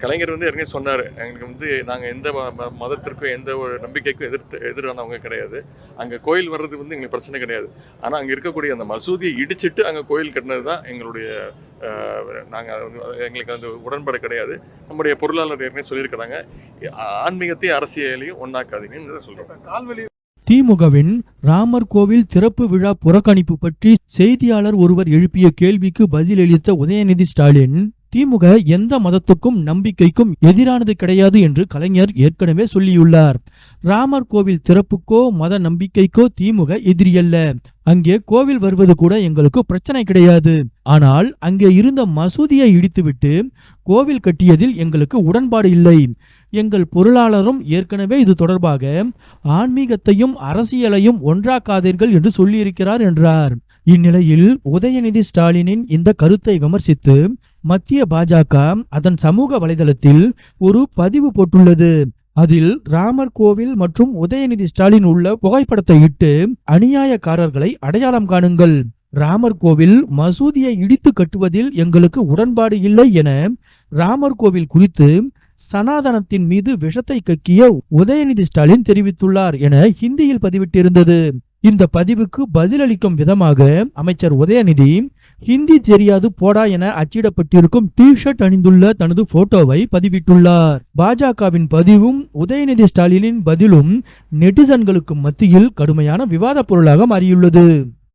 கலைஞர் வந்து ஏற்கனவே சொன்னார். எங்களுக்கு வந்து நாங்கள் எந்த ம- ம- மதத்திற்கும் எந்த ஒரு நம்பிக்கைக்கும் எதிர்த்து எதிரானவங்க கிடையாது. அங்கே கோயில் வர்றது வந்து எங்களுக்கு பிரச்சனை கிடையாது. ஆனால் அங்கே இருக்கக்கூடிய அந்த மசூதியை இடிச்சிட்டு அங்கே கோயில் கட்டினது தான் எங்களுடைய நாங்கள் எங்களுக்கு அந்த உடன்பாடு கிடையாது. நம்முடைய பொருளாளர் ஏற்கனவே சொல்லியிருக்கிறாங்க. ஆன்மீகத்தையும் அரசியலையும் ஒன்றாக்காதீங்கன்னு சொல்கிறோம் கால்வெளி திமுகவின் ராமர் கோவில் திறப்பு விழா புறக்கணிப்பு பற்றி செய்தியாளர் ஒருவர் எழுப்பிய கேள்விக்கு பதிலளித்த உதயநிதி ஸ்டாலின் திமுக எந்த மதத்துக்கும் நம்பிக்கைக்கும் எதிரானது கிடையாது என்று கலைஞர் ஏற்கனவே சொல்லியுள்ளார். ராமர் கோவில் திறப்புக்கோ மத நம்பிக்கைக்கோ திமுக எதிரியல்ல அங்கே கோவில் வருவது கூட எங்களுக்கு பிரச்சனை கிடையாது. ஆனால் அங்கே இருந்த மசூதியை இடித்துவிட்டு கோவில் கட்டியதில் எங்களுக்கு உடன்பாடு இல்லை. எங்கள் பொருளாளரும் ஏற்கனவே இது தொடர்பாக ஆன்மீகத்தையும் அரசியலையும் ஒன்றாக்காதீர்கள் என்று சொல்லியிருக்கிறார் என்றார். இந்நிலையில் உதயநிதி ஸ்டாலினின் இந்த கருத்தை விமர்சித்து மத்திய பாஜக அதன் சமூக வலைதளத்தில் ஒரு பதிவு போட்டுள்ளது. அதில் ராமர் கோவில் மற்றும் உதயநிதி ஸ்டாலின் உள்ள புகைப்படத்தை இட்டு அநியாயக்காரர்களை அடையாளம் காணுங்கள். ராமர் கோவில் மசூதியை இடித்து கட்டுவதில் எங்களுக்கு உடன்பாடு இல்லை என ராமர் கோவில் குறித்து சனாதனத்தின் மீது விஷத்தை கக்கிய உதயநிதி ஸ்டாலின் தெரிவித்துள்ளார் என ஹிந்தியில் பதிவிட்டிருந்தது. இந்த பதிவுக்கு பதிலளிக்கும் விதமாக அமைச்சர் உதயநிதி ஹிந்தி தெரியாது போடா என அச்சிடப்பட்டிருக்கும் டி ஷர்ட் அணிந்துள்ள தனது போட்டோவை பதிவிட்டுள்ளார். பாஜகவின் பதிவும் உதயநிதி ஸ்டாலினின் பதிலும் நெட்டிசன்களுக்கு மத்தியில் கடுமையான விவாத பொருளாக மாறியுள்ளது.